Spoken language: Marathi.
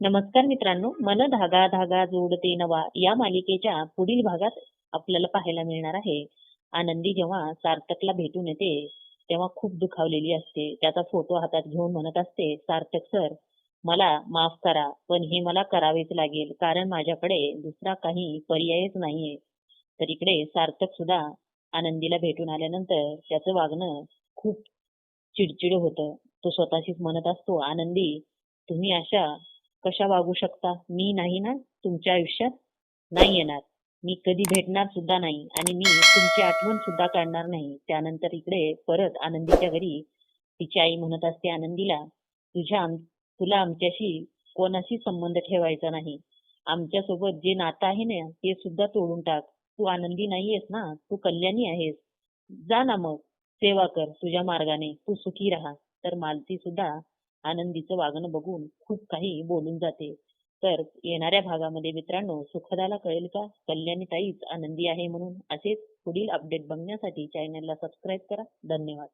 नमस्कार मित्रांनो मन धागा धागा जोडते नवा या मालिकेच्या पुढील भागात आपल्याला पाहायला मिळणार आहे. आनंदी जेव्हा सार्थकला भेटून येते तेव्हा खूप दुखावलेली असते. त्याचा फोटो हातात घेऊन म्हणत असते सार्थक सर मला माफ करा पण हे मला करावेच लागेल. कारण माझ्याकडे दुसरा काही पर्यायच नाहीये. तर इकडे सार्थक सुद्धा आनंदीला भेटून आल्यानंतर त्याचं वागणं खूप चिडचिड होतं. तो स्वतःशीच म्हणत असतो आनंदी तुम्ही अशा कशा वागू शकता? मी नाही ना तुमच्या आयुष्यात नाही येणार. मी कधी भेटणार सुद्धा नाही आणि मी तुमची आठवण सुद्धा काढणार नाही. त्यानंतर इकडे परत आनंदीच्या घरी तिची आई म्हणत असते आनंदीला तुझ्या तुला आमच्याशी कोणाशी संबंध ठेवायचा नाही. आमच्यासोबत जे नातं आहे ना ते सुद्धा तोडून टाक. तू आनंदी नाहीयेस ना तू कल्याणी आहेस. जा ना मग सेवा कर तुझ्या मार्गाने. तू सुखी राहा. तर मालती सुद्धा आनंदीचं वागणं बघून खूप काही बोलून जाते. तर येणाऱ्या भागामध्ये मित्रांनो सुखदाला कळेल का? कल्याणी ताईच आनंदी आहे म्हणून असेच पुढील अपडेट बघण्यासाठी चॅनलला सबस्क्राईब करा. धन्यवाद.